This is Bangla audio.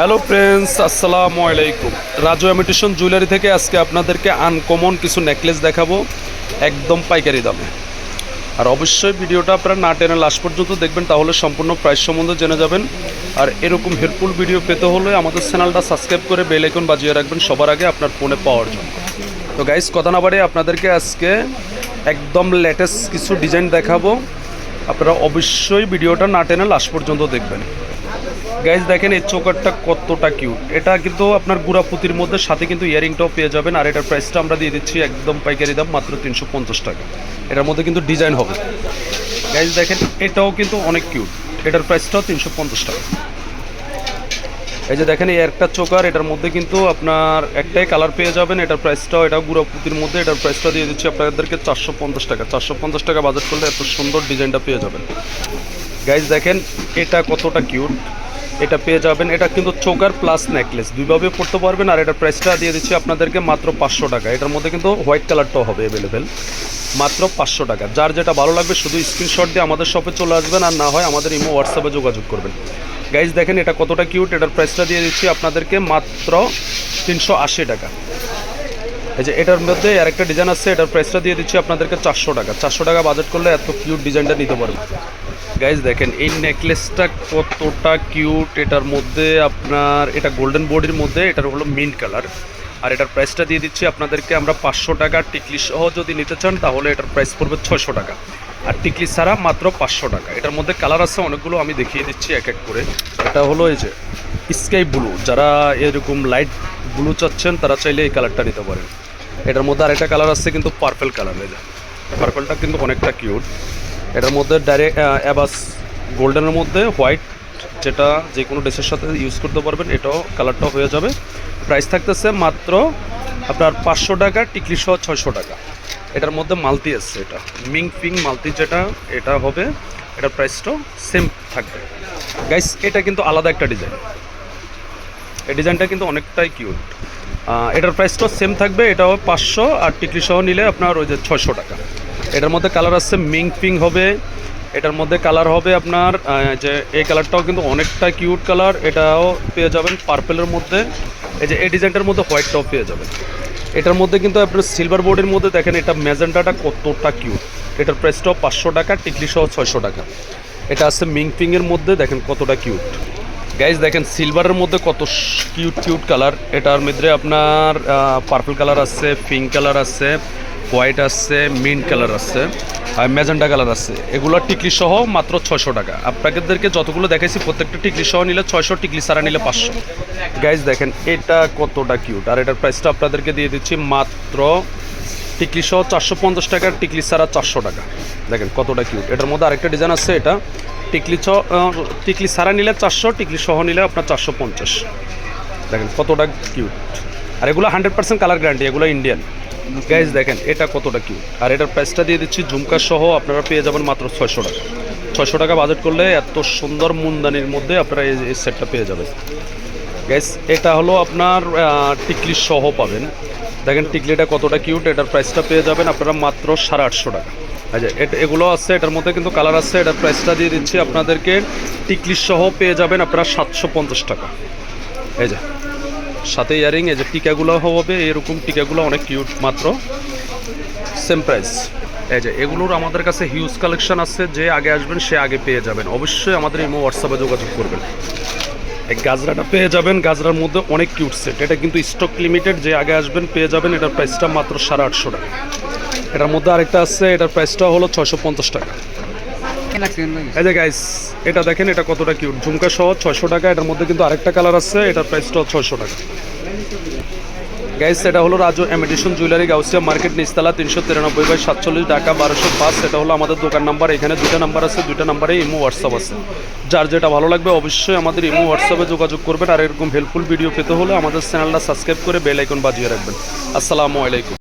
হ্যালো ফ্রেন্ডস আসসালামু আলাইকুম রাজু অ্যামিটেশন জুয়েলারি থেকে আজকে আপনাদেরকে আনকমন কিছু নেকলেস দেখাবো। একদম পাইকারি দামে। আর অবশ্যই ভিডিওটা আপনারা না টেনে লাস্ট পর্যন্ত দেখবেন, তাহলে সম্পূর্ণ প্রাইস সম্বন্ধে জেনে যাবেন। আর এরকম হেল্পফুল ভিডিও পেতে হলে আমাদের চ্যানেলটা সাবস্ক্রাইব করে বেল আইকন বাজিয়ে রাখবেন সবার আগে আপনার ফোনে পাওয়ার জন্য। তো গাইস কথা না বাড়িয়ে আপনাদেরকে আজকে একদম লেটেস্ট কিছু ডিজাইন দেখাবো। আপনারা অবশ্যই ভিডিওটা না টেনে লাস্ট পর্যন্ত দেখবেন। গাইজ দেখেন এই চোকারটা কতটা কিউট এটা কিন্তু আপনার গুড়া পুঁতির মধ্যে, সাথে কিন্তু ইয়ারিংটাও পেয়ে যাবেন। আর এটার প্রাইসটা আমরা দিয়ে দিচ্ছি একদম পাইকারি দাম, মাত্র তিনশো পঞ্চাশ টাকা। এটার মধ্যে কিন্তু ডিজাইন হবে। গাইজ দেখেন, এটাও কিন্তু অনেক কিউট এটার প্রাইসটাও তিনশো পঞ্চাশ টাকা। এই যে দেখেন, এই একটা চোকার, এটার মধ্যে কিন্তু আপনার একটাই কালার পেয়ে যাবেন। এটার প্রাইসটাও এটা গুঁড়ো পুঁতির মধ্যে। এটার প্রাইসটা দিয়ে দিচ্ছি আপনাদেরকে চারশো পঞ্চাশ টাকা। চারশো পঞ্চাশ টাকা বাজেট করলে এত সুন্দর ডিজাইনটা পেয়ে যাবেন। গাইজ দেখেন, এটা কতটা কিউট এটা পেয়ে যাবেন। এটা কিন্তু চোকার প্লাস নেকলেস দুইভাবে পড়তে পারবেন আর এটার প্রাইসটা দিয়ে দিচ্ছি আপনাদেরকে মাত্র পাঁচশো টাকা। এটার মধ্যে কিন্তু হোয়াইট কালারটাও হবে অ্যাভেলেবেল মাত্র পাঁচশো টাকা। যার যেটা ভালো লাগবে শুধু স্ক্রিনশট দিয়ে আমাদের শপে চলে আসবেন আর না হয় আমাদের ইমো হোয়াটসঅ্যাপে যোগাযোগ করবেন। গাইজ দেখেন এটা কতটা কিউট এটার প্রাইসটা দিয়ে দিচ্ছি আপনাদেরকে মাত্র তিনশো আশি টাকা। এই যে এটার মধ্যে আর একটা ডিজাইন আছে, এটার প্রাইসটা দিয়ে দিচ্ছি আপনাদেরকে চারশো টাকা। চারশো টাকা বাজেট করলে এত কিউট ডিজাইনটা নিতে পারবেন। গাইজ দেখেন, এই নেকলেসটা কতটা কিউট এটার মধ্যে আপনার, এটা গোল্ডেন বডির মধ্যে, এটার হলো মিন্ট কালার আর এটার প্রাইসটা দিয়ে দিচ্ছি আপনাদেরকে, আমরা পাঁচশো টাকা টিকলি সহ যদি নিতে চান, তাহলে এটার প্রাইস পড়বে ছয়শো টাকা। আর টিকলি ছাড়া মাত্র পাঁচশো টাকা। এটার মধ্যে কালার আছে, অনেকগুলো আমি দেখিয়ে দিচ্ছি এক এক করে। এটা হলো এই যে স্কাই ব্লু যারা এরকম লাইট ব্লু চাচ্ছেন, তারা চাইলে এই কালারটা নিতে পারেন। এটার মধ্যে আরেকটা কালার আছে, কিন্তু পার্পেল কালার এই যে। পার্পেলটা কিন্তু অনেকটা কিউট এটার মধ্যে ডাইরেক্ট অ্যাবাস গোল্ডেনের মধ্যে হোয়াইট যেটা যে কোনো ড্রেসের সাথে ইউজ করতে পারবেন, এটাও কালারটাও হয়ে যাবে। প্রাইস থাকতেছে মাত্র আপনার পাঁচশো টাকা, টিকলি সহ ছয়শো টাকা। এটার মধ্যে মালতি আছে এটা। মিং পিং মালতি যেটা, এটা হবে। এটার প্রাইসটাও সেম থাকবে। গাইস এটা কিন্তু আলাদা একটা ডিজাইন এই ডিজাইনটা কিন্তু অনেকটাই কিউট এটার প্রাইসটাও সেম থাকবে। এটাও পাঁচশো আর টিকলি সহ নিলে আপনার ওই যে ছয়শো টাকা। এটার মধ্যে কালার আসছে মিং পিং হবে। এটার মধ্যে কালার হবে আপনার যে এই কালারটাও কিন্তু অনেকটা কিউট কালার এটাও পেয়ে যাবেন পার্পেলের মধ্যে। এই যে এই ডিজাইনটার মধ্যে হোয়াইটটাও পেয়ে যাবেন। এটার মধ্যে কিন্তু আপনার সিলভার বোর্ডের মধ্যে দেখেন, এটা ম্যাজেন্টাটা কতটা কিউট এটার প্রাইসটাও পাঁচশো টাকা, টিকলি সহ ছয়শো টাকা। এটা আছে মিং পিংয়ের মধ্যে, দেখেন কতটা কিউট গাইজ দেখেন সিলভারের মধ্যে কত কিউট কিউট কালার এটার মধ্যে আপনার পার্পল কালার আছে পিঙ্ক কালার আছে হোয়াইট আছে, মিন্ট কালার আছে, আর ম্যাজেন্টা কালার আছে। এগুলো টিকলি সহ মাত্র ছয়শো টাকা। আপনাদেরকে যতগুলো দেখাইছি, প্রত্যেকটা টিকলি সহ নিলে ছয়শো, টিকলি সারা নিলে পাঁচশো। গাইজ দেখেন, এটা কতটা কিউট আর এটার প্রাইসটা আপনাদেরকে দিয়ে দিচ্ছি মাত্র টিকলি সহ চারশো পঞ্চাশ টাকার টিকলি সারা চারশো টাকা। দেখেন, কতটা কিউট এটার মধ্যে আরেকটা ডিজাইন আছে, এটা টিকলি ছ টিকলি সারা নিলে চারশো, টিকলি সহ নিলে আপনার চারশো পঞ্চাশ। দেখেন, কতটা কিউট আর এগুলো হান্ড্রেড পার্সেন্ট কালার গ্যারান্টি এগুলো ইন্ডিয়ান গাইজ দেখেন, এটা কতটা কিউট আর এটার প্রাইসটা দিয়ে দিচ্ছি, ঝুমকা সহ আপনারা পেয়ে যাবেন মাত্র ছয়শো টাকা। ছয়শো টাকা বাজেট করলে এত সুন্দর মুন্দানির মধ্যে আপনারা এই সেটটা পেয়ে যাবেন। গ্যাস এটা হলো আপনার টিকলি সহ পাবেন। দেখেন, টিকলিটা কতটা কিউট এটার প্রাইসটা পেয়ে যাবেন আপনারা মাত্র সাড়ে আটশো টাকা। আচ্ছা এটা, এগুলো আছে, এটার মধ্যে কিন্তু কালার আছে, এটার প্রাইসটা দিয়ে দিচ্ছি আপনাদেরকে, টিকলি সহ পেয়ে যাবেন আপনারা সাতশো পঞ্চাশ টাকা। এই যে সাথে ইয়ারিং, এই যে টিকাগুলো হবে, এরকম টিকাগুলো অনেক কিউট মাত্র সেম প্রাইস এই যে এগুলোর আমাদের কাছে হিউজ কালেকশন আছে, যে আগে আসবেন সে আগে পেয়ে যাবেন। অবশ্যই আমাদের ইমো হোয়াটসঅ্যাপে যোগাযোগ করবেন। এই গাজরাটা পেয়ে যাবেন, গাজরার মধ্যে অনেক কিউট সেট এটা কিন্তু স্টক লিমিটেড যে আগে আসবেন পেয়ে যাবেন, এটার প্রাইসটা মাত্র সাড়ে আটশো টাকা। এটার মধ্যে আরেকটা আছে, এটার প্রাইসটা হলো ছয়শো পঞ্চাশ টাকা। এই গাইস এটা দেখেন, এটা কতটা কিউট ঝুমকা সহ ছয়শো টাকা, এটার মধ্যে কিন্তু আরেকটা কালার আছে, এটার প্রাইসটাও ছয়শো টাকা। গাইস এটা হলো Raju imitation jewellery Gausia market নিস্তালা তিনশো তিরানব্বই বাই সাতচল্লিশ ঢাকা বারোশো পাঁচ। এটা হলো আমাদের দোকান নাম্বার এখানে দুইটা নাম্বার আছে, দুইটা নাম্বারে ইমো হোয়াটসঅ্যাপ আছে। যার যেটা ভালো লাগবে অবশ্যই আমাদের ইমো হোয়াটসঅ্যাপে যোগাযোগ করবেন, আর এরকম হেল্পফুল ভিডিও পেতে হলে আমাদের চ্যানেলটা সাবস্ক্রাইব করে বেল আইকন বাজিয়ে রাখবেন। আসসালামু আলাইকুম।